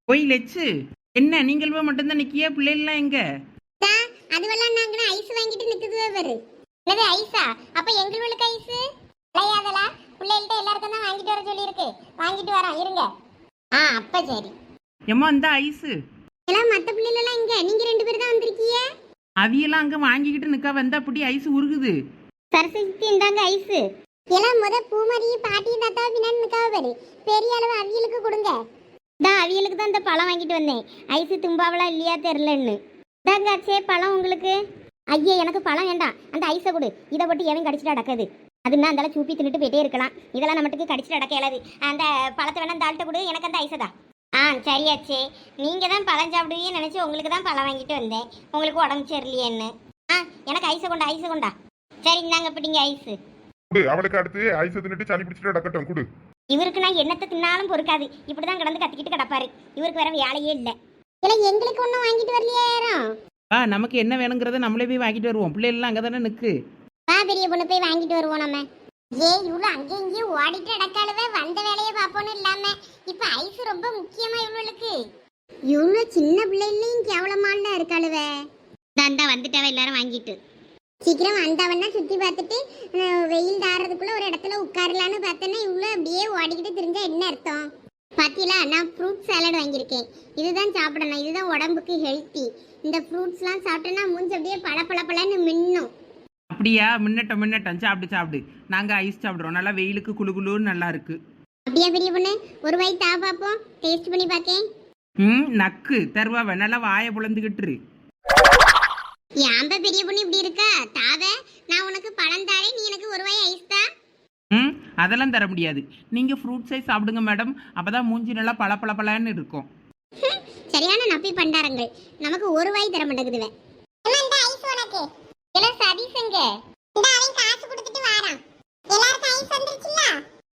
போய் லட்சு என்ன நீங்கள் போய் மட்டும்தான் நிக்கியா? பிள்ளைகள்லாம் எங்க? அதுவெல்லாம் நாங்க ஐஸ் வாங்கிட்டு நிக்குது பாரு. என்னது ஐஸா அப்ப எங்களுக்கு ஐஸ் விளையாதலா? பிள்ளைகள்ட்ட எல்லாருக்கும் தான் வாங்கிட்டு வர சொல்லியிருக்கு. வாங்கிட்டு வரேன் இருங்க. ஆ அப்ப சரி. ஏம்மா இந்த ஐஸு எல்லாம் மத்த பிள்ளைலாம் இங்க நீங்க ரெண்டு பேரும் தான் வந்திருக்கீங்க? அவியெல்லாம் அங்கே வாங்கிக்கிட்டு நிற்க வந்தா அப்படி ஐஸ் உருகுது. சரஸ்வதி இந்தாங்க ஐஸ் எல்லாம் முத பூமரி பாட்டி தாத்தா பின்னாடி நிக்காவ பாரு. பெரிய அளவு அவியலுக்கு கொடுங்க. தான் அவியலுக்கு தான் இந்த பழம் வாங்கிட்டு வந்தேன். ஐஸ் தும்பாவெல்லாம் இல்லையா தெரிலன்னு தாங்காச்சே அச்சே பழம் உங்களுக்கு? ஐயா எனக்கு பழம் வேண்டாம். அந்த ஐஸை கொடு. இதை போட்டு எவன் கடிச்சிட்டு அடக்குது அதுனா அந்த சூப்பி தின்னுட்டு போயிட்டே இருக்கலாம். இதெல்லாம் நம்மட்டுக்கு கடிச்சிட்டு அடக்க இயலாது. அந்த பழத்தை வேணா அந்த ஆள்கிட்ட கொடு. எனக்கு அந்த ஐஸை தான் ஆ சரியாச்சே நீங்கள் தான் பழம் சாப்பிடுவீங்கன்னு நினச்சி உங்களுக்கு தான் பழம் வாங்கிட்டு வந்தேன். உங்களுக்கு உடம்பு சரியில்லையேன்னு. ஆ எனக்கு ஐஸை கொண்டா ஐஸை கொண்டா. சரி இந்தாங்க பிடிங்க ஐஸு. குடு அவளுக்கு அடுத்து ஐஸ் தின்னுட்டு சளி பிடிச்சிட்டு டக்கட்டும் குடு. இவருக்கு நான் என்னத்தை தின்னாலும் பொறுக்காது. இப்படிதான் கிடந்து கத்திக்கிட்டு கிடப்பாரு. இவருக்கு வேற வேலையே இல்ல. இல்ல எங்களுக்கு ஒண்ணும் வாங்கிட்டு வரலையே யாரும்? ஆ நமக்கு என்ன வேணுங்கிறத நம்மளே போய் வாங்கிட்டு வருவோம். பிள்ளைகள்லாம் அங்கே தானே நிற்கு வா பெரிய பொண்ணு போய் வாங்கிட்டு வருவோம் நம்ம. ஏ இவ்வளவு அங்கே இங்கேயும் ஓடிட்டு அடக்காளுவே வந்த வேலையை பார்ப்போன்னு இல்லாம. இப்ப ஐஸ் ரொம்ப முக்கியமா இவளுக்கு. இவ்வளவு சின்ன பிள்ளைலையும் கேவலமால இருக்காளுவே. தந்தா வந்துட்டாவ எல்லாரும் வாங்கிட்டு. சீக்கிரம் வந்தவன்னா சுத்தி பார்த்துட்டு வெயில் தாறதுக்குள்ள ஒரு இடத்துல உட்காரலான்னு பார்த்தேன்னா இவ்வளோ அப்படியே ஓடிக்கிட்டு தெரிஞ்சா என்ன அர்த்தம்? பாத்தீங்களா? நான் ஃப்ரூட் சாலட் வாங்கியிருக்கேன். இதுதான் சாப்பிடணும். இதுதான் உடம்புக்கு ஹெல்த்தி இந்த ஃப்ரூட்ஸ்லாம் சாப்பிட்டேன்னா மூஞ்சி அப்படியே பள பள பளன்னு மின்னும். அப்படியா? மின்னட்டம் மின்னட்டம். சாப்பிடு சாப்பிடு. நாங்கள் ஐஸ் சாப்பிட்றோம். நல்லா வெயிலுக்கு குளு குளுன்னு நல்லா இருக்கு. அப்படியா பெரிய பொண்ணு? ஒரு வாய் தா பார்ப்போம் டேஸ்ட் பண்ணி பார்க்கேன் ம் நக்கு. தருவாவ. நல்லா வாயை புலந்துக்கிட்டு. ஏன்பா பெரிய பொண்ணு இப்படி இருக்கா? தாவ நான் உனக்கு பழம் தாரேன் நீ எனக்கு ஒரு வாய் ஐஸ் தா. ம் அதெல்லாம் தர முடியாது. நீங்கள் ஃப்ரூட் சைஸ் சாப்பிடுங்க மேடம் அப்போ தான் மூஞ்சி நல்லா பள பள பளன்னு இருக்கும். சரியான நப்பி பண்டாரங்கள். நமக்கு ஒரு வாய் தர மாட்டேங்குதுவே. இந்த ஐஸ் உனக்கு? எல்லாம் சதீஷங்க. இந்த அவன் காசு கொடுத்துட்டு வாரான். எல்லாருக்கும் ஐஸ் வந்துருச்சுல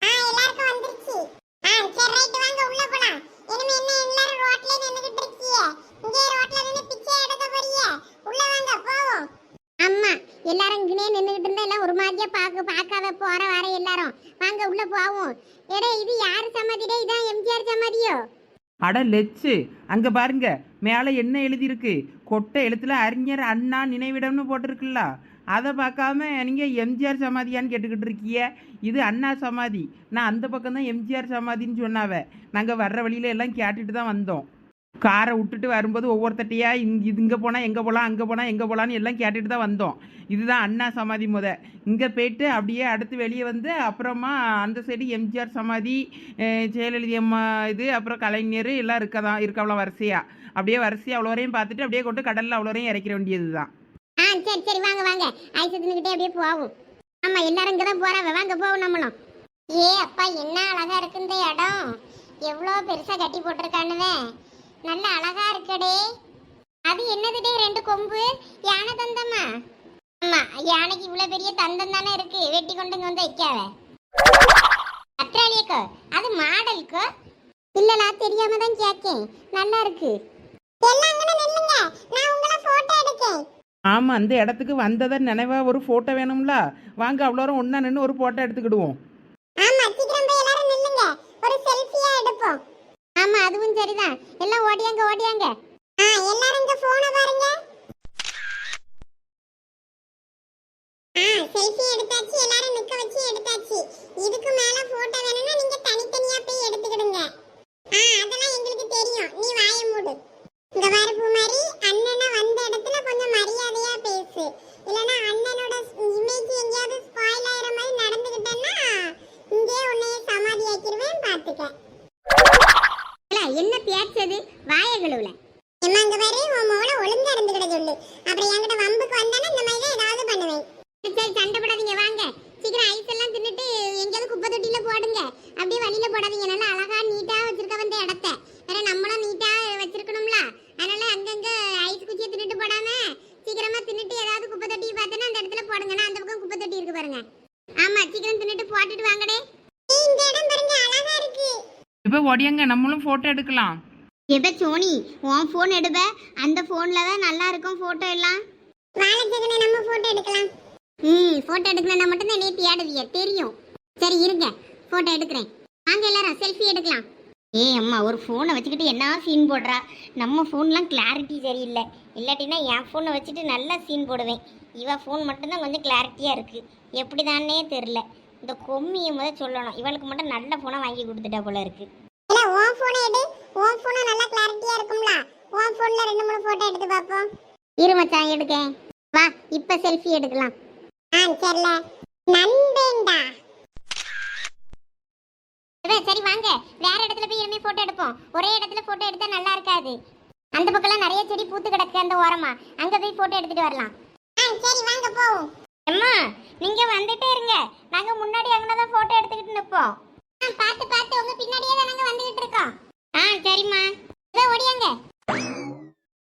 ஆ எல்லாருக்கும் வந்துருச்சு. ஆ சரி ரைட் வாங்க உள்ள போலாம். இனிமே என்ன எல்லாரும் ரோட்ல நின்னுகிட்டு இருக்கீங்க இங்கே ரோட்ல நின்னு பிச்சை எடுக்க போறீங்க உள்ள வாங்க போவோம். அம்மா எல்லாரும் இங்கே நின்றுகிட்டு இருந்தா எல்லாம் ஒரு மாதிரியா பார்க்க பார்க்காத போற வர எல்லாரும். வாங்க உள்ள போவோம். எடே இது யாரு சமாதிடே இதான் எம்ஜிஆர் சமாதியோ? அட லெச்சு. அங்க பாருங்க மேலே என்ன எழுதியிருக்கு? கொட்டை எழுத்துல அறிஞர் அண்ணா நினைவிடம்னு போட்டிருக்குல்ல. அதை பார்க்காம நீங்கள் எம்ஜிஆர் சமாதியான்னு கேட்டுக்கிட்டு இருக்கிய இது அண்ணா சமாதி. நான் அந்த பக்கம் தான் எம்ஜிஆர் சமாதின்னு சொன்னாவ. நாங்கள் வர்ற வழியில எல்லாம் கேட்டுட்டு தான் வந்தோம். காரை விட்டுட்டு வரும்போது ஒவ்வொருத்தட்டையாக இங்கே இது இங்கே போனால் எங்கே போகலாம் அங்கே போனால் எங்கே போகலான்னு எல்லாம் கேட்டுட்டு தான் வந்தோம். இதுதான் அண்ணா சமாதி முத. இங்கே போயிட்டு அப்படியே அடுத்து வெளியே வந்து அப்புறமா அந்த சைடு எம்ஜிஆர் சமாதி அஹ் ஜெயலலிதா அம்மா இது அப்புறம் கலைஞர் எல்லாம் இருக்க தான் இருக்க அவ்வளோ வரிசையா. அப்படியே வரிசையாக அவ்வளோ வரையும் பார்த்துட்டு அப்படியே கொண்டு கடலில் அவ்வளோ வரையும் இறக்கிற வேண்டியது தான். ஆ சரி சரி வாங்க வாங்க. ஐஸ் தின்னுக்கிட்டே அப்படியே போவோம். ஆமாம் எல்லாரும் இங்கே தான் போகிறாங்க வாங்க போவோம் நம்மளும். ஏ அப்பா என்ன அழகாக இருக்கு இந்த இடம். எவ்வளோ பெருசாக கட்டி போட்டிருக்கானுவேன் நல்ல அழகா இருக்கடே. அது என்னதுடே ரெண்டு கொம்பு? யானை தந்தமா ஆமா யானைக்கு இவ்வளவு பெரிய தந்தம் தானே இருக்கு. வெட்டி கொண்டு வந்து வைக்காத. அத்ராலியக்கோ அது மாடலுக்கோ? இல்லலா தெரியாம தான் கேட்கேன் நல்லா இருக்கு. ஆமாம் அந்த இடத்துக்கு வந்ததை நினைவா ஒரு ஃபோட்டோ வேணும்ல? வாங்க அவ்வளோ ஒன்றா நின்று ஒரு ஃபோட்டோ எடுத்துக்கிடுவோம். ஆமா சீக்கிரம் போய் எல்லாரும் நில்லுங்க. ஒரு செல்ஃபியா எடுப்போம். ஆமா அதுவும் சரிதான். எல்லாம் ஓடியாங்க ஓடியாங்க. ஆ எல்லாரும் இங்க போனை பாருங்க. ஆ செல்ஃபி எடுத்தாச்சு எல்லாரும் நிக்க வச்சு எடுத்தாச்சு. இதுக்கு மேல போட்டோ வேணும்னா நீங்க தனித்தனியா போய் எடுத்துக்கிடுங்க. ஆ அதெல்லாம் எங்களுக்கு தெரியும். நீ வாய மூடு. இங்க பாரு பூமாரி அண்ணனை வந்த இடத்துல கொஞ்சம் மரியாதையா பேசு. இல்லனா அண்ணனோட இமேஜ் எங்கேயாவது ஸ்பாயில் ஆயிர மாதிரி நடந்துகிட்டேன்னா இங்கே உன்னைய சமாதி ஆக்கிடுவேன் பாத்துக்க. என்ன பேச்சது வாய கழுவுல. எம்மா இங்க பாரு உன் மோள ஒழுங்கா இருந்துகிட சொல்லு. அப்புறம் என்கிட்ட வம்புக்கு வந்தானே இந்த மாதிரி தான் ஏதாவது பண்ணுவேன். சரி சண்டை போடாதீங்க வாங்க. சீக்கிரம் ஐஸ் எல்லாம் தின்னுட்டு எங்கேயாவது குப்பை தொட்டியில போடுங்க. அப்படியே வழியில போடாதீங்க. நல்லா அழகா நீட்டா வச்சிருக்க வந்த இடத்த. வேற நம்மளும் நீட்டா வச்சிருக்கணும்ல. அதனால அங்கங்க ஐஸ் குச்சியை தின்னுட்டு போடாம சீக்கிரமா தின்னுட்டு ஏதாவது குப்பை தொட்டி பார்த்தேன்னா அந்த இடத்துல போடுங்க. நான் அந்த பக்கம் குப்பை தொட்டி இருக்கு பாருங்க. ஆமா சீக்கிரம் தின்னுட்டு போட்டுட்டு வாங்கடே. இந்த இடம் பாருங்க அழகா இருக்கு. இப்போ ஓடியாங்க நம்மளும் ஃபோட்டோ எடுக்கலாம். எப்ப சோனி உன் ஃபோன் எடுப்ப? அந்த ஃபோன்ல தான் நல்லா இருக்கும் ஃபோட்டோ எல்லாம். வாழைச்சகனை நம்ம போட்டோ எடுக்கலாம். ம் ஃபோட்டோ எடுக்கணும்னா மட்டும் தான் என்னைய தேடுவிய தெரியும். சரி இருங்க ஃபோட்டோ எடுக்கிறேன். வாங்க எல்லாரும் செல்ஃபி எடுக்கலாம். ஏய் அம்மா ஒரு ஃபோனை வச்சுக்கிட்டு என்ன சீன் போடுறா? நம்ம ஃபோன்லாம் கிளாரிட்டி சரியில்லை. இல்லாட்டினா என் ஃபோனை வச்சுட்டு நல்லா சீன் போடுவேன். இவ ஃபோன் மட்டும்தான் கொஞ்சம் கிளாரிட்டியாக இருக்குது எப்படி தானே தெரில இந்த கொம்மியை முத சொல்லணும். இவளுக்கு மட்டும் நல்ல போனை வாங்கி கொடுத்துட்டா போல இருக்கு. இல்ல உன் போனை எடு. உன் போனை நல்லா கிளாரிட்டியா இருக்கும்ல. உன் போன்ல ரெண்டு மூணு போட்டோ எடுத்து பாப்போம் இரு மச்சான் எடுக்கேன் வா இப்ப செல்ஃபி எடுக்கலாம். ஆ சரில. நண்பேண்டா. சரி வாங்க. வேற இடத்துல போய் இனிமே போட்டோ எடுப்போம். ஒரே இடத்துல போட்டோ எடுத்தா நல்லா இருக்காது. அந்த பக்கம்லாம் நிறைய செடி பூத்து கிடக்கு அந்த ஓரமா. அங்க போய் போட்டோ எடுத்துட்டு வரலாம். சரி வாங்க போவோம். அம்மா நீங்க வந்துட்டே இருங்க. நாங்க முன்னாடி அங்கனதான் போட்டோ எடுத்துக்கிட்டு நிப்போம். ஆ, பாத்து பாத்து உங்க பின்னாடியே தான் நாங்க வந்துகிட்டு இருக்கோம். ஆ சரிம்மா. இதை ஓடியாங்க.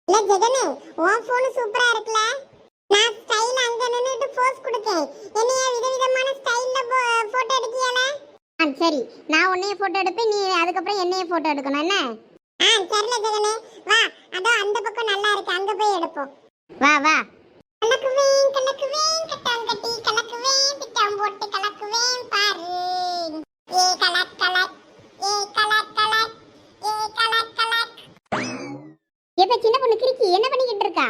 இல்ல ஜெகனு உன் போன் சூப்பரா இருக்குல நான் ஸ்டைல் அங்க நின்னுட்டு போஸ் கொடுக்கேன். என்னைய விதவிதமான ஸ்டைல்ல போட்டோ எடுக்கியால? ஆ சரி. நான் உன்னைய போட்டோ எடுப்பேன் நீ அதுக்கப்புறம் என்னைய போட்டோ எடுக்கணும் என்ன? ஆ சரில ஜெகனு. வா அதோ அந்த பக்கம் நல்லா இருக்கு. அங்க போய் எடுப்போம். வா வா. கலக்குவேன் கலக்குவேன் கட்டாம் கட்டி கலக்குவேன் திட்டம் போட்டு கலக்குவேன் பாரு. ஏ கலக் கலக் ஏ கலக் கலக் ஏ கலக் கலக் இப்ப சின்ன பொண்ணு கிறுக்கி என்ன பண்ணிக்கிட்டு இருக்கா?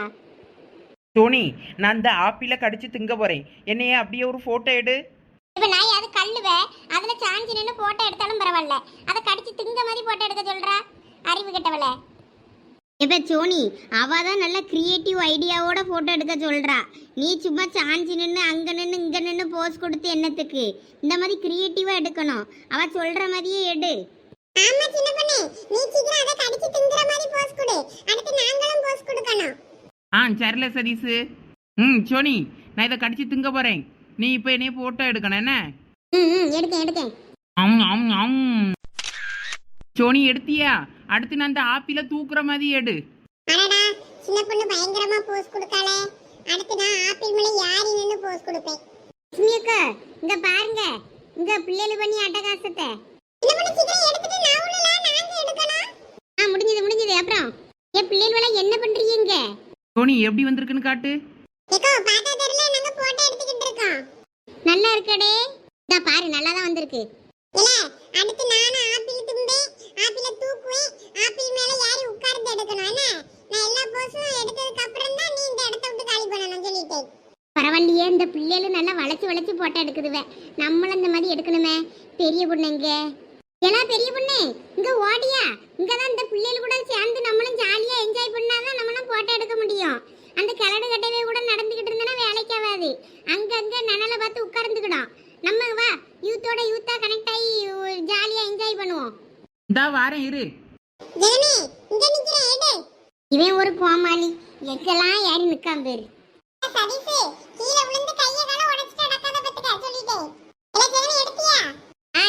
டோனி நான் இந்த ஆப்பிள கடிச்சு திங்க போறேன். என்னைய அப்படியே ஒரு போட்டோ எடு. இப்ப நான் அது கல்லுவ அதுல சாஞ்சி நின்னு போட்டோ எடுத்தாலும் பரவாயில்ல. அதை கடிச்சு திங்க மாதிரி போட்டோ எடுக்க சொல்றா? அறிவு கெட்டவள. இப்ப சோனி அவ தான் நல்ல கிரியேட்டிவ் ஐடியாவோட போட்டோ எடுக்க சொல்றா. நீ சும்மா சாஞ்சி நின்று அங்க நின்று இங்க நின்று போஸ் கொடுத்து என்னத்துக்கு? இந்த மாதிரி கிரியேட்டிவா எடுக்கணும். அவ சொல்ற மாதிரியே எடு. ஆமா சின்ன பொண்ணு. நீ சீக்கிரம் அதை கடிச்சு திங்குற மாதிரி போஸ் கொடு. அடுத்து நாங்களும் போஸ் கொடுக்கணும். ஆ சரில சதீஸு ம் சோனி நான் இதை கடிச்சு திங்க போறேன். நீ இப்போ என்னைய போட்டோ எடுக்கணும் என்ன? ம் ம் எடுக்கேன் எடுக்கேன். அம் அம் அம். சோனி எடுத்தியா? அடுத்து நான் இந்த ஆப்பிள தூக்குற மாதிரி எடு. அடடா சின்ன பொண்ணு பயங்கரமா போஸ் கொடுக்காளே. அடுத்து நான் ஆப்பிள் மேல யாரி நின்னு போஸ் கொடுப்பேன். சுமியக்கா இங்க பாருங்க. இங்க பிள்ளைகள் பண்ணி அட்டகாசத்தை. சின்ன பொண்ணு சீக்கிரம் எடுத்துட்டு நான் உள்ளல நாங்க எடுக்கணும் ஆ முடிஞ்சது முடிஞ்சது. அப்புறம் என் பிள்ளைகள் என்ன பண்றீங்க சோனி எப்படி வந்திருக்குன்னு காட்டு. ஏக்கோ பாத்தா தெரியல நாங்க போட்டோ எடுத்துக்கிட்டு இருக்கோம். நல்லா இருக்கடே. இதா பாரு நல்லா தான் வந்திருக்கு. இல்ல அடுத்து நானும் ஆப்பிள் தும்பேன். ஆப்பிள தூக்குவேன். ஆப்பிள் மேல யாரி உட்கார்ந்து எடுக்கணும். என்ன? நான் எல்லா போஸும் எடுத்ததுக்கு அப்புறம் தான் நீ இந்த இடத்த விட்டு காலி பண்ணணும் சொல்லிட்டேன். பரவாயில்லையே இந்த பிள்ளைகளும் நல்லா வளைச்சு வளைச்சு போட்டோ எடுக்குதுவே. நம்மளும் இந்த மாதிரி எடுக்கணுமே. பெரிய பொண்ணு ஏன்னா பெரிய பொண்ணு இங்க ஓடியா? இங்க தான் இந்த பிள்ளைகள் கூட சேர்ந்து நம்மளும் ஜாலியா என்ஜாய் பண்ணாதான் நம்மளும் போட்டோ எடுக்க முடியும். அந்த கிளடு கட்டவே கூட நடந்துகிட்டு இருந்தனா வேலைக்காவாது அங்கங்க நனலை பார்த்து உட்கார்ந்துக்கிடும் நம்ம வா யூத்தோட யூத்தா கனெக்ட் ஆகி ஜாலியா என்ஜாய் பண்ணுவோம். இந்தா வாரேன் இரு. இவன் ஒரு கோமாளி. எங்கெல்லாம் ஏறி நிக்காம பேரு.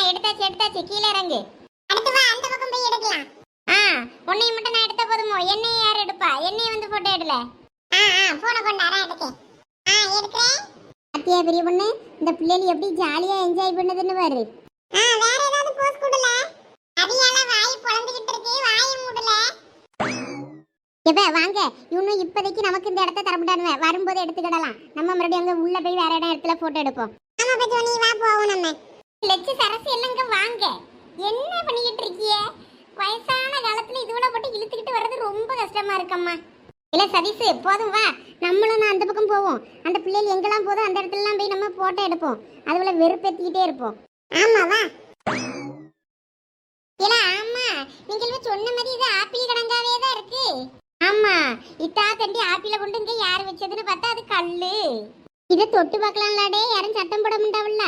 எடுத்தாச்சு எடுத்தாச்சு. கீழே இறங்கு. அடுத்து வா அந்த பக்கம் போய் எடுக்கலாம். ஆ உன்னைய மட்டும் நான் எடுத்த போதுமோ? என்னைய யார் எடுப்பா? என்னைய வந்து போட்டோ எடுல. ஆ ஆ போன கொண்டாரா எடுக்கேன் ஆ எடுக்கிறேன். அத்தியா பெரிய பொண்ணு? இந்த பிள்ளைகள் எப்படி ஜாலியா என்ஜாய் பண்ணுதுன்னு பாரு. ஆ வேற ஏதாவது போஸ் கொடுல அடியால வாய் பொளந்துகிட்டு இருக்கு வாயை மூடல எப்ப வாங்க. இன்னும் இப்போதைக்கு நமக்கு இந்த இடத்த தரமுடானுவே வரும்போது எடுத்துக்கிடலாம். நம்ம மறுபடியும் அங்க உள்ள போய் வேற இடம் இடத்துல போட்டோ எடுப்போம். ஆமா பச்சோ நீ வா போவோம் நம்ம. லட்ச சரசு எல்லாம் வாங்க. என்ன பண்ணிக்கிட்டு இருக்கிய? வயசான காலத்துல இதுவிட போட்டு இழுத்துக்கிட்டு வர்றது ரொம்ப கஷ்டமா இருக்கம்மா. இல்ல சதீஷ் போதும் வா. நம்மளும் நான் அந்த பக்கம் போவோம். அந்த பிள்ளைகள் எங்கெல்லாம் போதும் அந்த இடத்துலலாம் போய் நம்ம போட்டோ எடுப்போம். அதுபோல வெறுப்பேத்திக்கிட்டே இருப்போம். ஆமா வா. இல்ல நீங்கள் நீங்க சொன்ன மாதிரி இது ஆப்பிள் கிடங்காவே தான் இருக்கு. ஆமா இத்தா தண்டி ஆப்பிள கொண்டு இங்க யார் வச்சதுன்னு பார்த்தா அது கல்லு. இதை தொட்டு பார்க்கலாம்லாடே யாரும் சத்தம் போட மாட்டாவல்ல?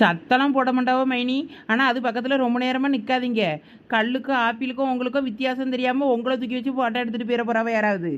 சத்தெல்லாம் போட மாட்டாவோ மைனி? ஆனால் அது பக்கத்தில் ரொம்ப நேரமாக நிற்காதீங்க கல்லுக்கும் ஆப்பிளுக்கும் உங்களுக்கும் வித்தியாசம் தெரியாமல் உங்களை தூக்கி வச்சு போட்டோ எடுத்துகிட்டு போயிட போகிறாவ யாராவது?